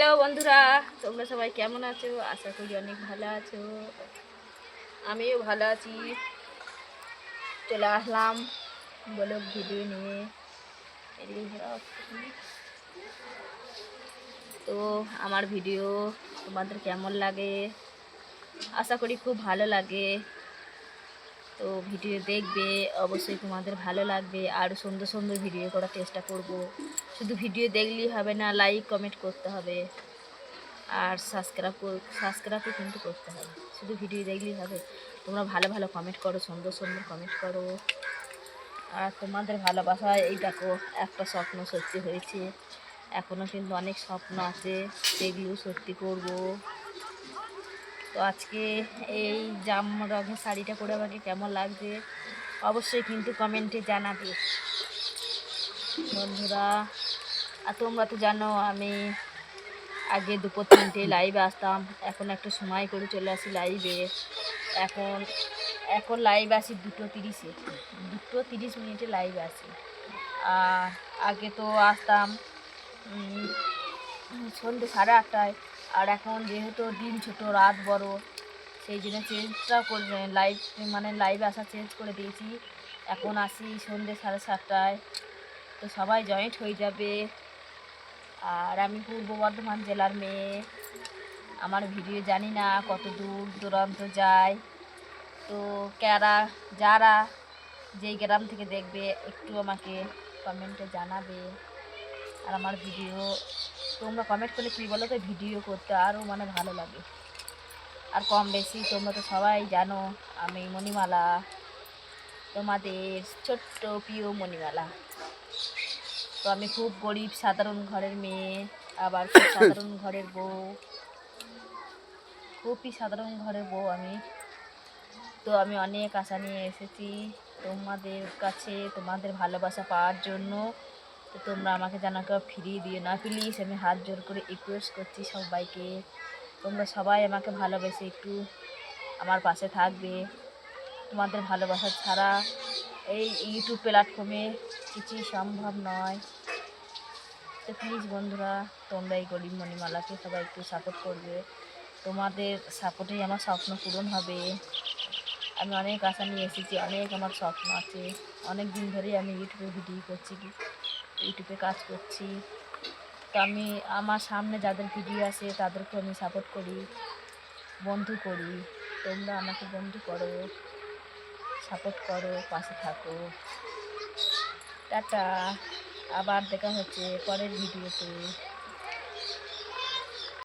Hello বন্ধুরা, তোমরা সবাই কেমন আছো? আশা করি অনেক ভালো আছো। আমিও ভালো আছি। চলে আসলাম বলো ভিডিও নিয়ে। একটুখানি। তো আমার ভিডিও তোমাদের কেমন লাগে? আশা করি খুব ভালো লাগে। তো ভিডিও দেখবে, অবশ্যই তোমাদের ভালো লাগবে। আরও সুন্দর সুন্দর ভিডিও করার চেষ্টা করব। শুধু ভিডিও দেখলেই হবে না লাইক কমেন্ট করতে হবে। আর সাবস্ক্রাইব সাবস্ক্রাইবও কিন্তু করতে হবে। শুধু ভিডিও দেখলেই হবে। তোমরা ভালো ভালো কমেন্ট করো, সুন্দর সুন্দর কমেন্ট করো। আর তোমাদের ভালোবাসায় এই দেখো, একটা স্বপ্ন সত্যি হয়েছে। এখনও কিন্তু অনেক স্বপ্ন আছে, সেগুলো সত্যি করব। তো আজকে এই জাম রঙের শাড়িটা পরে আমাকে কেমন লাগছে অবশ্যই কিন্তু কমেন্টে জানাবে। বন্ধুরা, আর তোমরা তো জানো আমি আগে দুপুর তিনটে লাইভে আসতাম, এখন একটা সময় করে চলে আসি লাইভে এখন এখন লাইভ আসি দুটো তিরিশে, দুটো তিরিশ মিনিটে লাইভ আসি। আর আগে তো আসতাম সন্ধ্যে সাড়ে আটটায় আর এখন যেহেতু দিন ছোট, রাত বড়, সেই জন্য চেঞ্জটা করে লাইভ মানে লাইভে আসা চেঞ্জ করে দিয়েছি। এখন আসি সন্ধ্যে সাড়ে সাতটায়, তো সবাই জয়েন্ট হয়ে যাবে। আর আমি পূর্ব বর্ধমান জেলার মেয়ে। আমার ভিডিও জানি না কত দূর দূরান্ত যায়। তো কারা, যারা যেই গ্রাম থেকে দেখবে, একটু আমাকে কমেন্টে জানাবে। আর আমার ভিডিও তোমরা কমেন্ট করলে কী বলো তো ভিডিও করতে আরও মানে ভালো লাগে। আর কম বেশি তোমরা তো সবাই জানো আমি মণিমালা তোমাদের ছোট্ট প্রিয় মণিমালা। তো আমি খুব গরিব সাধারণ ঘরের মেয়ে আবার খুব সাধারণ ঘরের বউ। খুবই সাধারণ ঘরের বউ আমি। তো আমি অনেক আশা নিয়ে এসেছি তোমাদের কাছে তোমাদের ভালোবাসা পাওয়ার জন্য। তো তোমরা আমাকে যেন কেউ ফিরিয়ে দিও না। প্লিজ আমি হাত জোর করে রিকোয়েস্ট করছি সবাইকে। তোমরা সবাই আমাকে ভালোবেসে একটু আমার পাশে থাকবে। তোমাদের ভালোবাসা ছাড়া এই ইউটিউব প্ল্যাটফর্মে কিছুই সম্ভব নয়। তো প্লিজ বন্ধুরা, তোমরা এই গরিব মণিমালাকে সবাই একটু সাপোর্ট করবে। তোমাদের সাপোর্টেই আমার স্বপ্ন পূরণ হবে। আমি অনেক আশা নিয়ে এসেছি, অনেক আমার স্বপ্ন আছে। অনেক দিন ধরেই আমি ইউটিউবে ভিডিও করছি। ইউটিউবে কাজ করছি। তো আমি, আমার সামনে যাদের ভিডিও আছে, তাদেরকে আমি সাপোর্ট করি, বন্ধু করি। তোমরা আমাকে বন্ধু করো সাপোর্ট করো, পাশে থাকো। টাটা। আবার দেখা হচ্ছে পরের ভিডিওতে